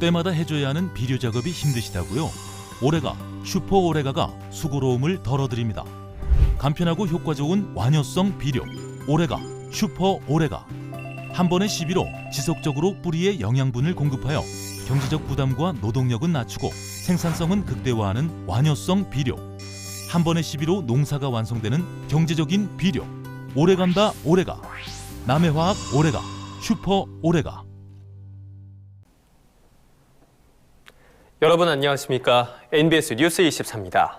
때마다 해줘야 하는 비료 작업이 힘드시다고요? 오레가 슈퍼 오레가가 수고로움을 덜어드립니다. 간편하고 효과 좋은 완효성 비료 오레가 슈퍼 오레가. 한 번의 시비로 지속적으로 뿌리에 영양분을 공급하여 경제적 부담과 노동력은 낮추고 생산성은 극대화하는 완효성 비료. 한 번의 시비로 농사가 완성되는 경제적인 비료. 오래간다 오래가. 남해화학 오래가 슈퍼 오래가 여러분 안녕하십니까? NBS 뉴스 24입니다.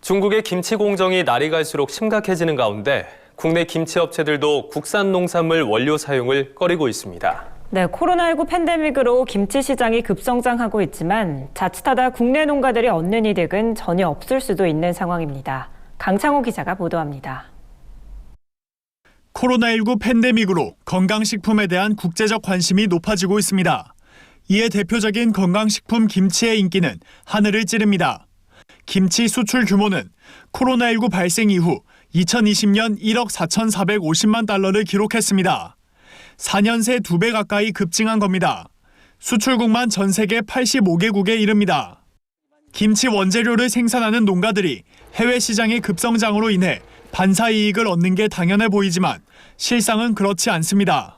중국의 김치 공정이 날이 갈수록 심각해지는 가운데 국내 김치 업체들도 국산 농산물 원료 사용을 꺼리고 있습니다. 네, 코로나19 팬데믹으로 김치 시장이 급성장하고 있지만 자칫하다 국내 농가들이 얻는 이득은 전혀 없을 수도 있는 상황입니다. 강창호 기자가 보도합니다. 코로나19 팬데믹으로 건강식품에 대한 국제적 관심이 높아지고 있습니다. 이에 대표적인 건강식품 김치의 인기는 하늘을 찌릅니다. 김치 수출 규모는 코로나19 발생 이후 2020년 1억 4,450만 달러를 기록했습니다. 4년 새 2배 가까이 급증한 겁니다. 수출국만 전 세계 85개국에 이릅니다. 김치 원재료를 생산하는 농가들이 해외 시장의 급성장으로 인해 반사 이익을 얻는 게 당연해 보이지만 실상은 그렇지 않습니다.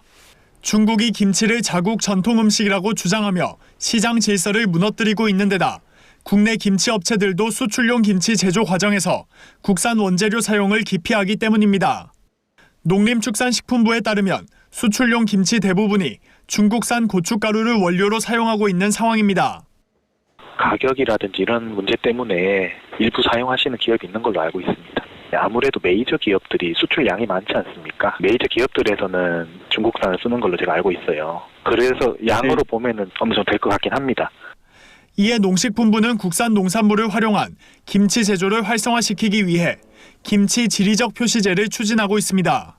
중국이 김치를 자국 전통 음식이라고 주장하며 시장 질서를 무너뜨리고 있는 데다 국내 김치 업체들도 수출용 김치 제조 과정에서 국산 원재료 사용을 기피하기 때문입니다. 농림축산식품부에 따르면 수출용 김치 대부분이 중국산 고춧가루를 원료로 사용하고 있는 상황입니다. 가격이라든지 이런 문제 때문에 일부 사용하시는 기업이 있는 걸로 알고 있습니다. 아무래도 메이저 기업들이 수출량이 많지 않습니까? 메이저 기업들에서는 중국산을 쓰는 걸로 제가 알고 있어요. 그래서 양으로 보면은 어느 정도 될 것 같긴 합니다. 이에 농식품부는 국산 농산물을 활용한 김치 제조를 활성화시키기 위해 김치 지리적 표시제를 추진하고 있습니다.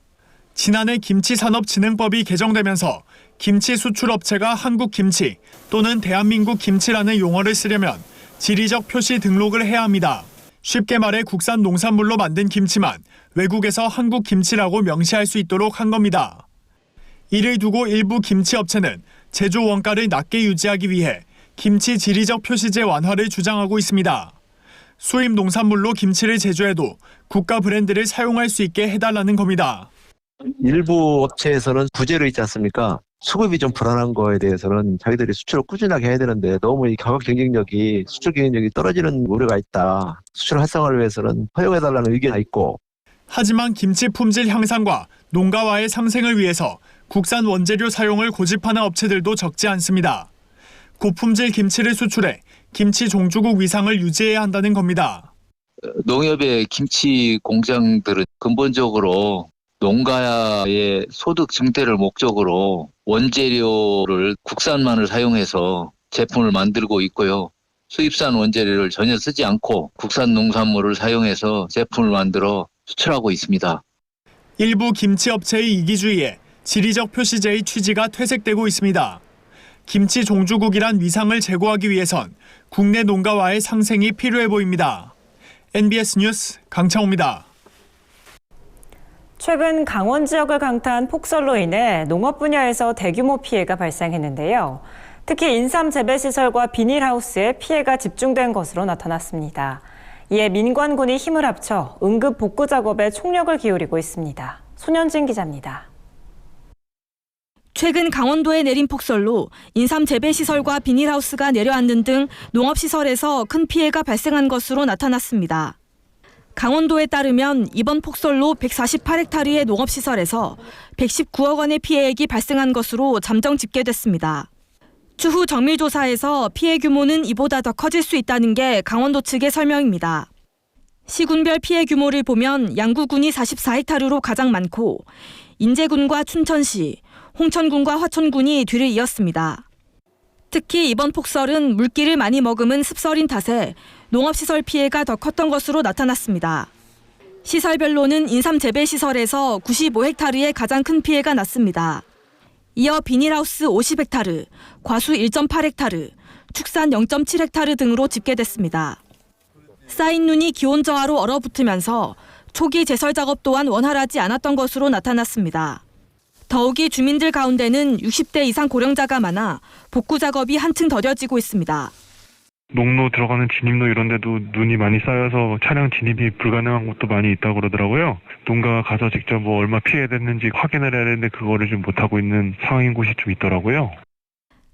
지난해 김치산업진흥법이 개정되면서 김치 수출업체가 한국 김치 또는 대한민국 김치라는 용어를 쓰려면 지리적 표시 등록을 해야 합니다. 쉽게 말해 국산 농산물로 만든 김치만 외국에서 한국 김치라고 명시할 수 있도록 한 겁니다. 이를 두고 일부 김치 업체는 제조 원가를 낮게 유지하기 위해 김치 지리적 표시제 완화를 주장하고 있습니다. 수입 농산물로 김치를 제조해도 국가 브랜드를 사용할 수 있게 해달라는 겁니다. 일부 업체에서는 부재로 있지 않습니까? 수급이 좀 불안한 거에 대해서는 자기들이 수출을 꾸준하게 해야 되는데 너무 이 가격 경쟁력이 수출 경쟁력이 떨어지는 우려가 있다. 수출 활성화를 위해서는 허용해달라는 의견이 있고 하지만 김치 품질 향상과 농가와의 상생을 위해서 국산 원재료 사용을 고집하는 업체들도 적지 않습니다. 고품질 김치를 수출해 김치 종주국 위상을 유지해야 한다는 겁니다. 농협의 김치 공장들은 근본적으로 농가의 소득 증대를 목적으로 원재료를 국산만을 사용해서 제품을 만들고 있고요. 수입산 원재료를 전혀 쓰지 않고 국산 농산물을 사용해서 제품을 만들어 수출하고 있습니다. 일부 김치 업체의 이기주의에 지리적 표시제의 취지가 퇴색되고 있습니다. 김치 종주국이란 위상을 제고하기 위해선 국내 농가와의 상생이 필요해 보입니다. NBS 뉴스 강창호입니다. 최근 강원 지역을 강타한 폭설로 인해 농업 분야에서 대규모 피해가 발생했는데요. 특히 인삼 재배 시설과 비닐하우스에 피해가 집중된 것으로 나타났습니다. 이에 민관군이 힘을 합쳐 응급 복구 작업에 총력을 기울이고 있습니다. 손현진 기자입니다. 최근 강원도에 내린 폭설로 인삼 재배 시설과 비닐하우스가 내려앉는 등 농업시설에서 큰 피해가 발생한 것으로 나타났습니다. 강원도에 따르면 이번 폭설로 148헥타르의 농업시설에서 119억 원의 피해액이 발생한 것으로 잠정 집계됐습니다. 추후 정밀조사에서 피해 규모는 이보다 더 커질 수 있다는 게 강원도 측의 설명입니다. 시군별 피해 규모를 보면 양구군이 44헥타르로 가장 많고 인제군과 춘천시, 홍천군과 화천군이 뒤를 이었습니다. 특히 이번 폭설은 물기를 많이 머금은 습설인 탓에 농업시설 피해가 더 컸던 것으로 나타났습니다. 시설별로는 인삼 재배 시설에서 95헥타르의 가장 큰 피해가 났습니다. 이어 비닐하우스 50헥타르, 과수 1.8헥타르, 축산 0.7헥타르 등으로 집계됐습니다. 쌓인 눈이 기온 저하로 얼어붙으면서 초기 제설 작업 또한 원활하지 않았던 것으로 나타났습니다. 더욱이 주민들 가운데는 60대 이상 고령자가 많아 복구 작업이 한층 더뎌지고 있습니다. 농로 들어가는 진입로 이런 데도 눈이 많이 쌓여서 차량 진입이 불가능한 곳도 많이 있다고 그러더라고요. 농가 가서 직접 뭐 얼마 피해 됐는지 확인을 해야 되는데 그거를 좀 못하고 있는 상황인 곳이 좀 있더라고요.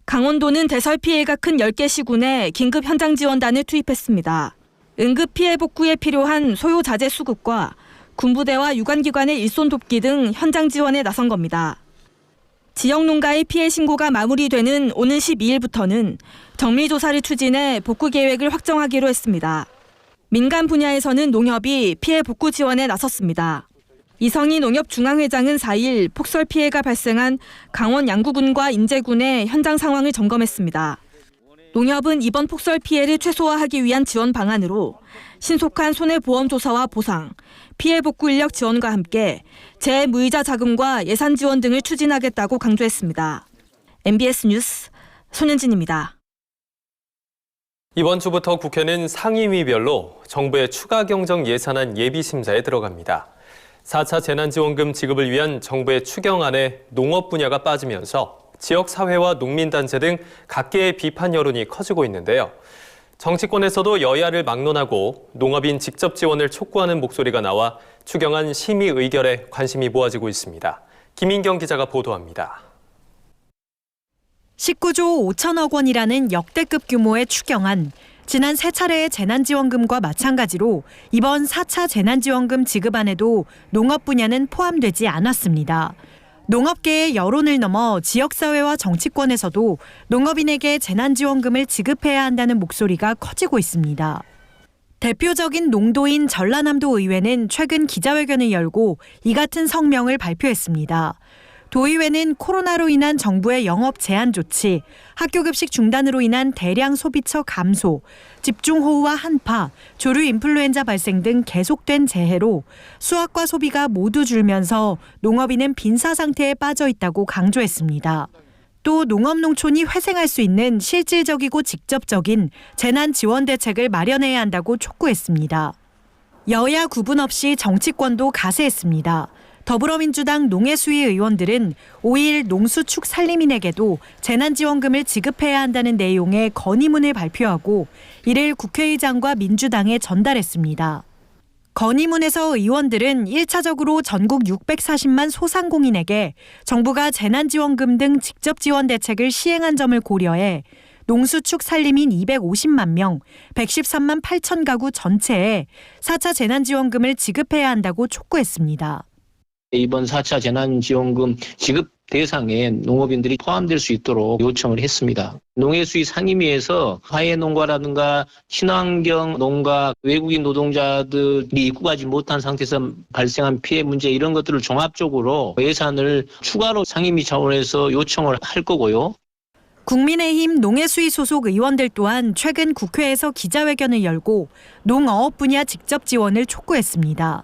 강원도는 대설 피해가 큰 10개 시군에 긴급 현장 지원단을 투입했습니다. 응급 피해 복구에 필요한 소요 자재 수급과 군부대와 유관기관의 일손 돕기 등 현장 지원에 나선 겁니다. 지역 농가의 피해 신고가 마무리되는 오는 12일부터는 정밀 조사를 추진해 복구 계획을 확정하기로 했습니다. 민간 분야에서는 농협이 피해 복구 지원에 나섰습니다. 이성희 농협중앙회장은 4일 폭설 피해가 발생한 강원 양구군과 인제군의 현장 상황을 점검했습니다. 농협은 이번 폭설 피해를 최소화하기 위한 지원 방안으로 신속한 손해보험 조사와 보상, 피해 복구 인력 지원과 함께 재무이자 자금과 예산 지원 등을 추진하겠다고 강조했습니다. MBS 뉴스 손현진입니다. 이번 주부터 국회는 상임위별로 정부의 추가 경정 예산안 예비 심사에 들어갑니다. 4차 재난지원금 지급을 위한 정부의 추경안에 농업 분야가 빠지면서 지역사회와 농민단체 등 각계의 비판 여론이 커지고 있는데요. 정치권에서도 여야를 막론하고 농업인 직접 지원을 촉구하는 목소리가 나와 추경안 심의 의결에 관심이 모아지고 있습니다. 김인경 기자가 보도합니다. 19조 5천억 원이라는 역대급 규모의 추경안. 지난 세 차례의 재난지원금과 마찬가지로 이번 4차 재난지원금 지급안에도 농업 분야는 포함되지 않았습니다. 농업계의 여론을 넘어 지역사회와 정치권에서도 농업인에게 재난지원금을 지급해야 한다는 목소리가 커지고 있습니다. 대표적인 농도인 전라남도 의회는 최근 기자회견을 열고 이 같은 성명을 발표했습니다. 도의회는 코로나로 인한 정부의 영업 제한 조치, 학교급식 중단으로 인한 대량 소비처 감소, 집중호우와 한파, 조류 인플루엔자 발생 등 계속된 재해로 수확과 소비가 모두 줄면서 농업인은 빈사 상태에 빠져 있다고 강조했습니다. 또 농업농촌이 회생할 수 있는 실질적이고 직접적인 재난 지원 대책을 마련해야 한다고 촉구했습니다. 여야 구분 없이 정치권도 가세했습니다. 더불어민주당 농해수위 의원들은 5일 농수축 산림인에게도 재난지원금을 지급해야 한다는 내용의 건의문을 발표하고 이를 국회의장과 민주당에 전달했습니다. 건의문에서 의원들은 1차적으로 전국 640만 소상공인에게 정부가 재난지원금 등 직접 지원 대책을 시행한 점을 고려해 농수축 산림인 250만 명, 113만 8천 가구 전체에 4차 재난지원금을 지급해야 한다고 촉구했습니다. 이번 4차 재난지원금 지급 대상에 농업인들이 포함될 수 있도록 요청을 했습니다. 농해수위 상임위에서 화훼농가라든가 친환경 농가, 외국인 노동자들이 입국하지 못한 상태에서 발생한 피해 문제 이런 것들을 종합적으로 예산을 추가로 상임위 차원에서 요청을 할 거고요. 국민의힘 농해수위 소속 의원들 또한 최근 국회에서 기자회견을 열고 농어업 분야 직접 지원을 촉구했습니다.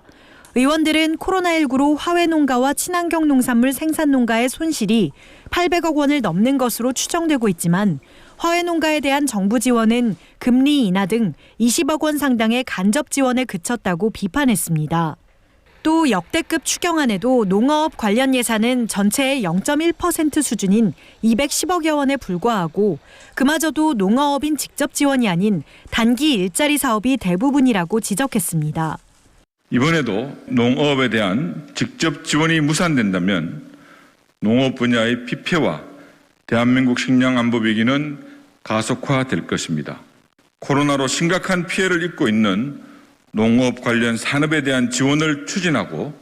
의원들은 코로나19로 화훼 농가와 친환경 농산물 생산 농가의 손실이 800억 원을 넘는 것으로 추정되고 있지만 화훼 농가에 대한 정부 지원은 금리 인하 등 20억 원 상당의 간접 지원에 그쳤다고 비판했습니다. 또 역대급 추경안에도 농어업 관련 예산은 전체의 0.1% 수준인 210억여 원에 불과하고 그마저도 농어업인 직접 지원이 아닌 단기 일자리 사업이 대부분이라고 지적했습니다. 이번에도 농업에 대한 직접 지원이 무산된다면 농업 분야의 피폐와 대한민국 식량 안보 위기는 가속화될 것입니다. 코로나로 심각한 피해를 입고 있는 농업 관련 산업에 대한 지원을 추진하고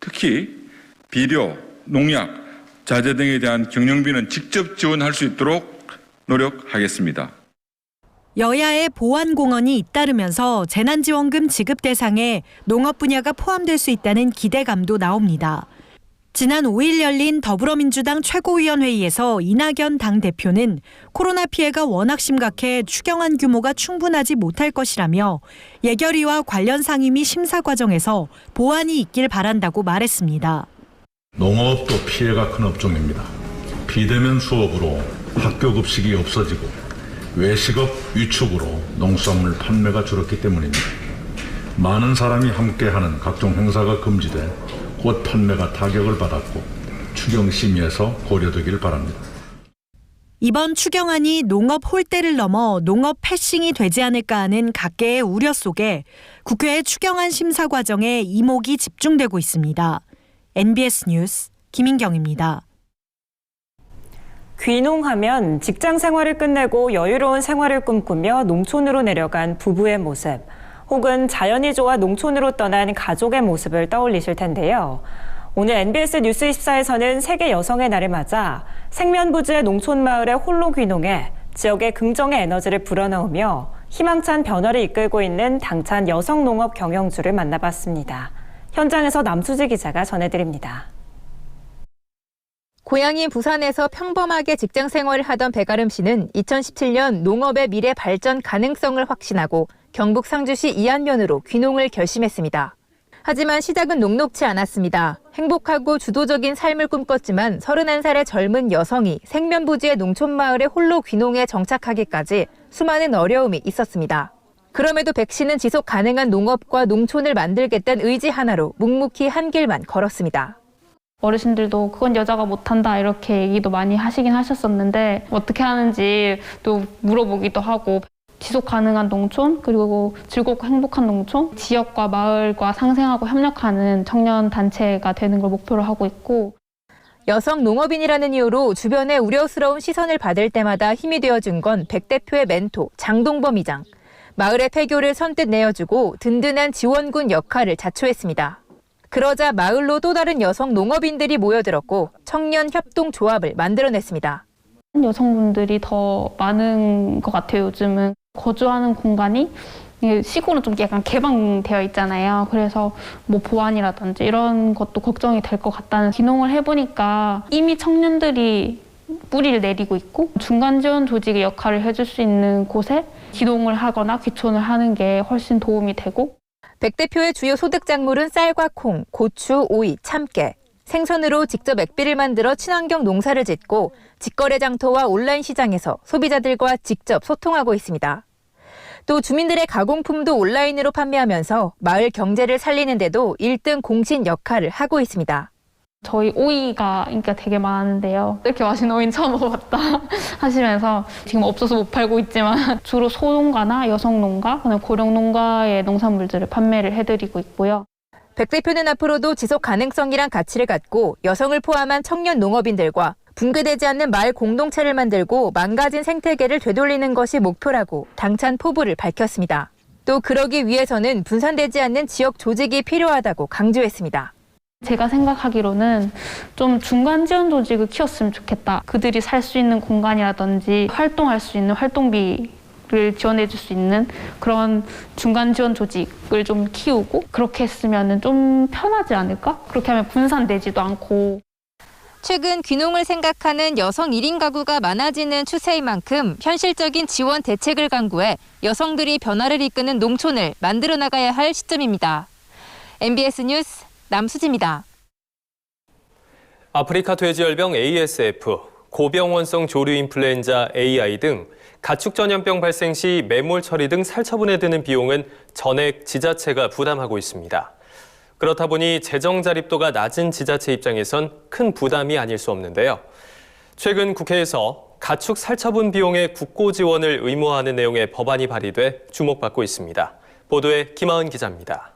특히 비료, 농약, 자재 등에 대한 경영비는 직접 지원할 수 있도록 노력하겠습니다. 여야의 보완공언이 잇따르면서 재난지원금 지급 대상에 농업 분야가 포함될 수 있다는 기대감도 나옵니다. 지난 5일 열린 더불어민주당 최고위원회의에서 이낙연 당대표는 코로나 피해가 워낙 심각해 추경안 규모가 충분하지 못할 것이라며 예결위와 관련 상임 위 심사 과정에서 보완이 있길 바란다고 말했습니다. 농업도 피해가 큰 업종입니다. 비대면 수업으로 학교 급식이 없어지고 외식업 위축으로 농수산물 판매가 줄었기 때문입니다. 많은 사람이 함께하는 각종 행사가 금지돼 꽃 판매가 타격을 받았고 추경 심의에서 고려되길 바랍니다. 이번 추경안이 농업 홀대를 넘어 농업 패싱이 되지 않을까 하는 각계의 우려 속에 국회 추경안 심사 과정에 이목이 집중되고 있습니다. NBS 뉴스 김인경입니다. 귀농하면 직장 생활을 끝내고 여유로운 생활을 꿈꾸며 농촌으로 내려간 부부의 모습, 혹은 자연이 좋아 농촌으로 떠난 가족의 모습을 떠올리실 텐데요. 오늘 NBS 뉴스 24에서는 세계 여성의 날을 맞아 생면부지의 농촌 마을에 홀로 귀농해 지역의 긍정의 에너지를 불어넣으며 희망찬 변화를 이끌고 있는 당찬 여성 농업 경영주를 만나봤습니다. 현장에서 남수지 기자가 전해드립니다. 고향인 부산에서 평범하게 직장 생활을 하던 백아름 씨는 2017년 농업의 미래 발전 가능성을 확신하고 경북 상주시 이안면으로 귀농을 결심했습니다. 하지만 시작은 녹록치 않았습니다. 행복하고 주도적인 삶을 꿈꿨지만 31살의 젊은 여성이 생면부지의 농촌 마을에 홀로 귀농에 정착하기까지 수많은 어려움이 있었습니다. 그럼에도 백 씨는 지속 가능한 농업과 농촌을 만들겠다는 의지 하나로 묵묵히 한 길만 걸었습니다. 어르신들도 그건 여자가 못한다 이렇게 얘기도 많이 하시긴 하셨었는데 어떻게 하는지 또 물어보기도 하고 지속 가능한 농촌 그리고 즐겁고 행복한 농촌 지역과 마을과 상생하고 협력하는 청년 단체가 되는 걸 목표로 하고 있고 여성 농업인이라는 이유로 주변의 우려스러운 시선을 받을 때마다 힘이 되어준 건 백 대표의 멘토 장동범 이장. 마을의 폐교를 선뜻 내어주고 든든한 지원군 역할을 자초했습니다. 그러자 마을로 또 다른 여성 농업인들이 모여들었고 청년 협동 조합을 만들어냈습니다. 여성분들이 더 많은 것 같아요 요즘은 거주하는 공간이 시골은 좀 약간 개방되어 있잖아요. 그래서 뭐 보안이라든지 이런 것도 걱정이 될 것 같다는 기농을 해보니까 이미 청년들이 뿌리를 내리고 있고 중간 지원 조직의 역할을 해줄 수 있는 곳에 기농을 하거나 귀촌을 하는 게 훨씬 도움이 되고 백 대표의 주요 소득 작물은 쌀과 콩, 고추, 오이, 참깨. 생선으로 직접 액비를 만들어 친환경 농사를 짓고 직거래 장터와 온라인 시장에서 소비자들과 직접 소통하고 있습니다. 또 주민들의 가공품도 온라인으로 판매하면서 마을 경제를 살리는데도 1등 공신 역할을 하고 있습니다. 저희 오이가 인기가 되게 많은데요. 이렇게 맛있는 오이는 처음 먹어봤다 하시면서 지금 없어서 못 팔고 있지만 주로 소농가나 여성농가, 고령농가의 농산물들을 판매를 해드리고 있고요. 백 대표는 앞으로도 지속 가능성이란 가치를 갖고 여성을 포함한 청년 농업인들과 붕괴되지 않는 마을 공동체를 만들고 망가진 생태계를 되돌리는 것이 목표라고 당찬 포부를 밝혔습니다. 또 그러기 위해서는 분산되지 않는 지역 조직이 필요하다고 강조했습니다. 제가 생각하기로는 좀 중간 지원 조직을 키웠으면 좋겠다. 그들이 살 수 있는 공간이라든지 활동할 수 있는 활동비를 지원해 줄 수 있는 그런 중간 지원 조직을 좀 키우고 그렇게 했으면 좀 편하지 않을까? 그렇게 하면 분산되지도 않고 최근 귀농을 생각하는 여성 1인 가구가 많아지는 추세인 만큼 현실적인 지원 대책을 강구해 여성들이 변화를 이끄는 농촌을 만들어 나가야 할 시점입니다. MBS 뉴스 남수지입니다. 아프리카 돼지열병 ASF, 고병원성 조류 인플루엔자 AI 등 가축 전염병 발생 시 매몰 처리 등 살처분에 드는 비용은 전액 지자체가 부담하고 있습니다. 그렇다 보니 재정 자립도가 낮은 지자체 입장에선 큰 부담이 아닐 수 없는데요. 최근 국회에서 가축 살처분 비용의 국고 지원을 의무화하는 내용의 법안이 발의돼 주목받고 있습니다. 보도에 김하은 기자입니다.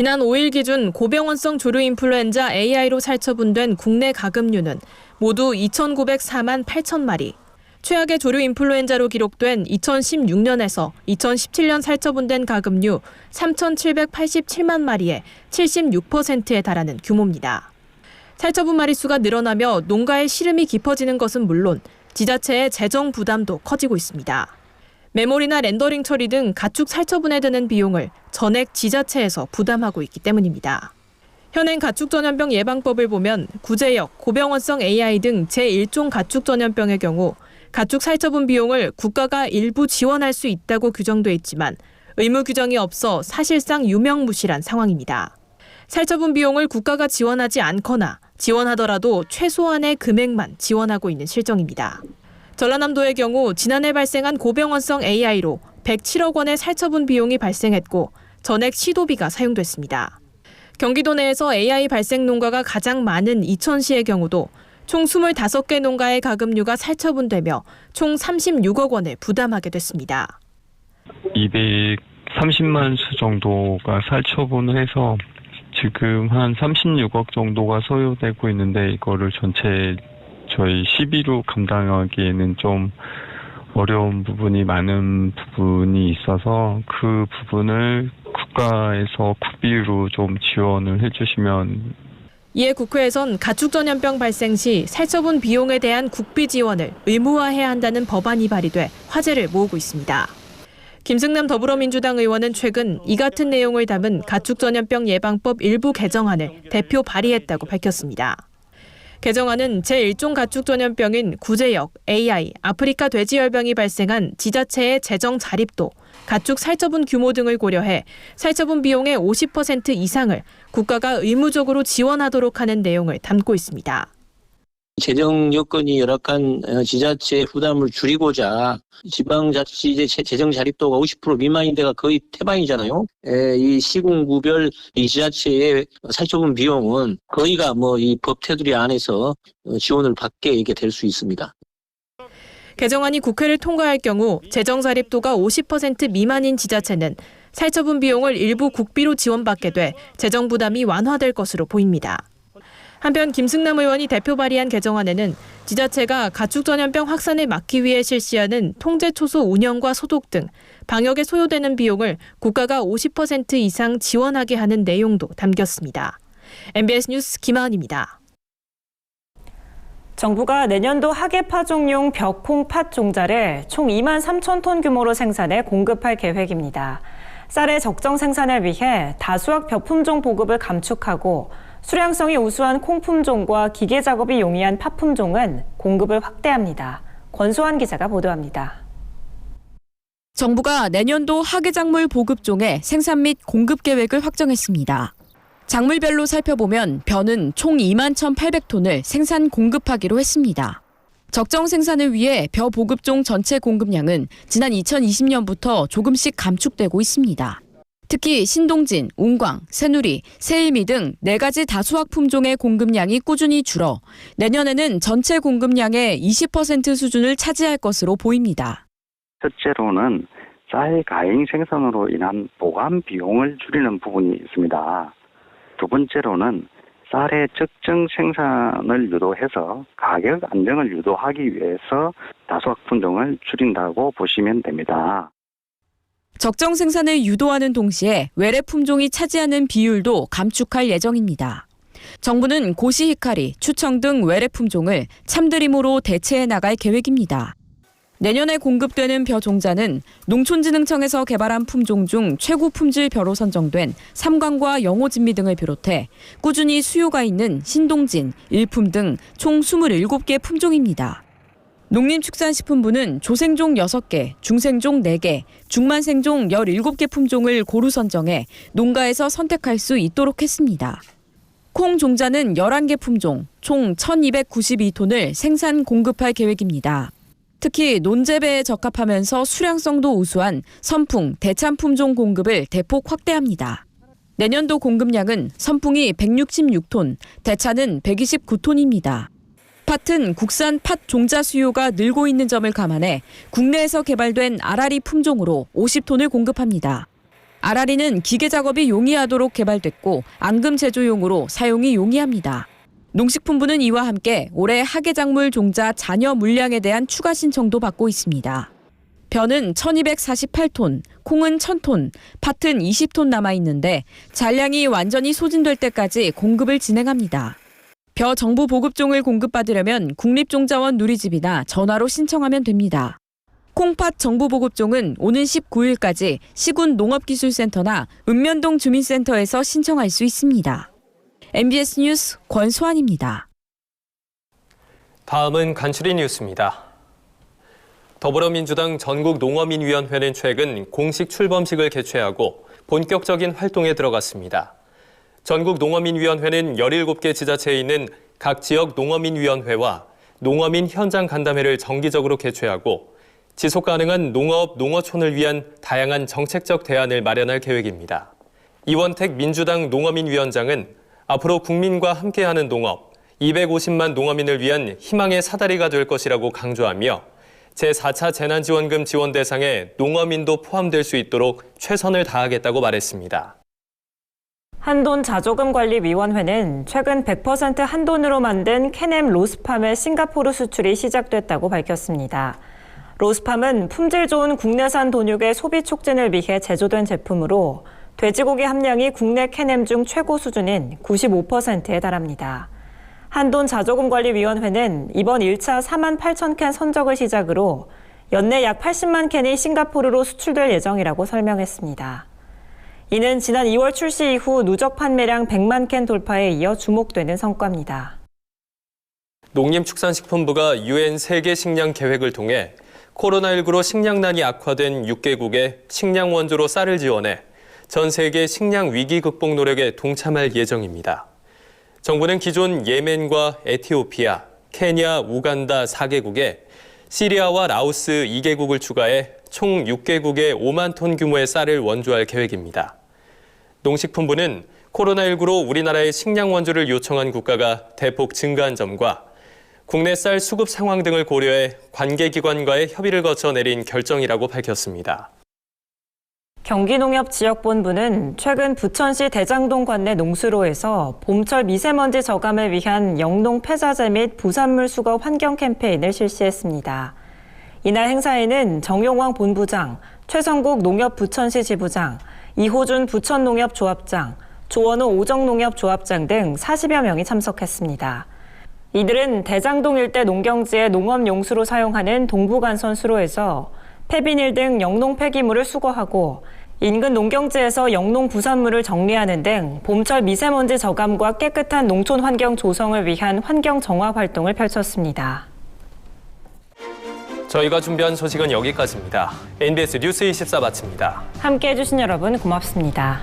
지난 5일 기준 고병원성 조류 인플루엔자 AI로 살처분된 국내 가금류는 모두 2,904만 8천 마리. 최악의 조류 인플루엔자로 기록된 2016년에서 2017년 살처분된 가금류 3,787만 마리의 76%에 달하는 규모입니다. 살처분 마리수가 늘어나며 농가의 시름이 깊어지는 것은 물론 지자체의 재정 부담도 커지고 있습니다. 메모리나 렌더링 처리 등 가축 살처분에 드는 비용을 전액 지자체에서 부담하고 있기 때문입니다. 현행 가축 전염병 예방법을 보면 구제역, 고병원성 AI 등 제1종 가축 전염병의 경우 가축 살처분 비용을 국가가 일부 지원할 수 있다고 규정돼 있지만 의무 규정이 없어 사실상 유명무실한 상황입니다. 살처분 비용을 국가가 지원하지 않거나 지원하더라도 최소한의 금액만 지원하고 있는 실정입니다. 전라남도의 경우 지난해 발생한 고병원성 AI로 107억 원의 살처분 비용이 발생했고 전액 시도비가 사용됐습니다. 경기도 내에서 AI 발생 농가가 가장 많은 이천시의 경우도 총 25개 농가의 가금류가 살처분되며 총 36억 원을 부담하게 됐습니다. 230만 수 정도가 살처분을 해서 지금 한 36억 정도가 소요되고 있는데 이거를 전체 저희 시비로 감당하기에는 좀 어려운 부분이 많은 부분이 있어서 그 부분을 국가에서 국비로 좀 지원을 해주시면 이에 국회에선 가축 전염병 발생 시 살처분 비용에 대한 국비 지원을 의무화해야 한다는 법안이 발의돼 화제를 모으고 있습니다. 김승남 더불어민주당 의원은 최근 이 같은 내용을 담은 가축 전염병 예방법 일부 개정안을 대표 발의했다고 밝혔습니다. 개정안은 제1종 가축 전염병인 구제역, AI, 아프리카 돼지열병이 발생한 지자체의 재정 자립도, 가축 살처분 규모 등을 고려해 살처분 비용의 50% 이상을 국가가 의무적으로 지원하도록 하는 내용을 담고 있습니다. 재정 여건이 열악한 어, 지자체의 부담을 줄이고자 지방자치제 재- 재정 자립도가 50% 미만인 데가 거의 태반이잖아요. 에, 이 시군구별 이 지자체의 살처분 비용은 거의가 뭐 이 법 테두리 안에서 어, 지원을 받게 이게 될 수 있습니다. 개정안이 국회를 통과할 경우 재정 자립도가 50% 미만인 지자체는 살처분 비용을 일부 국비로 지원받게 돼 재정 부담이 완화될 것으로 보입니다. 한편 김승남 의원이 대표 발의한 개정안에는 지자체가 가축 전염병 확산을 막기 위해 실시하는 통제 초소 운영과 소독 등 방역에 소요되는 비용을 국가가 50% 이상 지원하게 하는 내용도 담겼습니다. MBS 뉴스 김하은입니다. 정부가 내년도 하계 파종용 벽콩 팥 종자를 총 2만 3천 톤 규모로 생산해 공급할 계획입니다. 쌀의 적정 생산을 위해 다수학 벼품종 보급을 감축하고 수량성이 우수한 콩품종과 기계 작업이 용이한 팥품종은 공급을 확대합니다. 권소환 기자가 보도합니다. 정부가 내년도 하계작물 보급종의 생산 및 공급 계획을 확정했습니다. 작물별로 살펴보면 벼는 총 2만 1,800톤을 생산 공급하기로 했습니다. 적정 생산을 위해 벼 보급종 전체 공급량은 지난 2020년부터 조금씩 감축되고 있습니다. 특히 신동진, 웅광, 새누리, 새일미 등 네 가지 다수학 품종의 공급량이 꾸준히 줄어 내년에는 전체 공급량의 20% 수준을 차지할 것으로 보입니다. 첫째로는 쌀 가행 생산으로 인한 보관 비용을 줄이는 부분이 있습니다. 두 번째로는 쌀의 적정 생산을 유도해서 가격 안정을 유도하기 위해서 다수학 품종을 줄인다고 보시면 됩니다. 적정 생산을 유도하는 동시에 외래 품종이 차지하는 비율도 감축할 예정입니다. 정부는 고시 히카리, 추청 등 외래 품종을 참드림으로 대체해 나갈 계획입니다. 내년에 공급되는 벼 종자는 농촌진흥청에서 개발한 품종 중 최고 품질 벼로 선정된 삼광과 영호진미 등을 비롯해 꾸준히 수요가 있는 신동진, 일품 등 총 27개 품종입니다. 농림축산식품부는 조생종 6개, 중생종 4개, 중만생종 17개 품종을 고루 선정해 농가에서 선택할 수 있도록 했습니다. 콩 종자는 11개 품종, 총 1,292톤을 생산 공급할 계획입니다. 특히 논재배에 적합하면서 수량성도 우수한 선풍, 대참 품종 공급을 대폭 확대합니다. 내년도 공급량은 선풍이 166톤, 대차는 129톤입니다. 팥은 국산 팥 종자 수요가 늘고 있는 점을 감안해 국내에서 개발된 아라리 품종으로 50톤을 공급합니다. 아라리는 기계 작업이 용이하도록 개발됐고 앙금 제조용으로 사용이 용이합니다. 농식품부는 이와 함께 올해 하계작물 종자 잔여 물량에 대한 추가 신청도 받고 있습니다. 벼는 1248톤, 콩은 1000톤, 팥은 20톤 남아 있는데 잔량이 완전히 소진될 때까지 공급을 진행합니다. 벼 정부 보급종을 공급받으려면 국립종자원 누리집이나 전화로 신청하면 됩니다. 콩팥 정부 보급종은 오는 19일까지 시군 농업기술센터나 읍면동 주민센터에서 신청할 수 있습니다. MBS 뉴스 권수환입니다. 다음은 간추린 뉴스입니다. 더불어민주당 전국농어민위원회는 최근 공식 출범식을 개최하고 본격적인 활동에 들어갔습니다. 전국농어민위원회는 17개 지자체에 있는 각 지역 농어민위원회와 농어민 현장 간담회를 정기적으로 개최하고 지속 가능한 농업, 농어촌을 위한 다양한 정책적 대안을 마련할 계획입니다. 이원택 민주당 농어민 위원장은 앞으로 국민과 함께하는 농업, 250만 농어민을 위한 희망의 사다리가 될 것이라고 강조하며 제4차 재난지원금 지원 대상에 농어민도 포함될 수 있도록 최선을 다하겠다고 말했습니다. 한돈 자조금관리위원회는 최근 100% 한돈으로 만든 캐넴 로스팜의 싱가포르 수출이 시작됐다고 밝혔습니다. 로스팜은 품질 좋은 국내산 돈육의 소비 촉진을 위해 제조된 제품으로 돼지고기 함량이 국내 캐넴 중 최고 수준인 95%에 달합니다. 한돈 자조금관리위원회는 이번 1차 4만 8천 캔 선적을 시작으로 연내 약 80만 캔이 싱가포르로 수출될 예정이라고 설명했습니다. 이는 지난 2월 출시 이후 누적 판매량 100만 캔 돌파에 이어 주목되는 성과입니다. 농림축산식품부가 유엔 세계 식량 계획을 통해 코로나19로 식량난이 악화된 6개국에 식량 원조로 쌀을 지원해 전 세계 식량 위기 극복 노력에 동참할 예정입니다. 정부는 기존 예멘과 에티오피아, 케냐, 우간다 4개국에 시리아와 라오스 2개국을 추가해 총 6개국에 5만 톤 규모의 쌀을 원조할 계획입니다. 농식품부는 코로나19로 우리나라의 식량 원조를 요청한 국가가 대폭 증가한 점과 국내 쌀 수급 상황 등을 고려해 관계기관과의 협의를 거쳐 내린 결정이라고 밝혔습니다. 경기농협지역본부는 최근 부천시 대장동 관내 농수로에서 봄철 미세먼지 저감을 위한 영농 폐자재 및 부산물 수거 환경 캠페인을 실시했습니다. 이날 행사에는 정용왕 본부장, 최성국 농협 부천시 지부장, 이호준 부천농협조합장, 조원호 오정농협조합장 등 40여 명이 참석했습니다. 이들은 대장동 일대 농경지의 농업 용수로 사용하는 동부간선 수로에서 폐비닐 등 영농 폐기물을 수거하고 인근 농경지에서 영농 부산물을 정리하는 등 봄철 미세먼지 저감과 깨끗한 농촌 환경 조성을 위한 환경 정화 활동을 펼쳤습니다. 저희가 준비한 소식은 여기까지입니다. NBS 뉴스 24 마칩니다. 함께 해 주신 여러분 고맙습니다.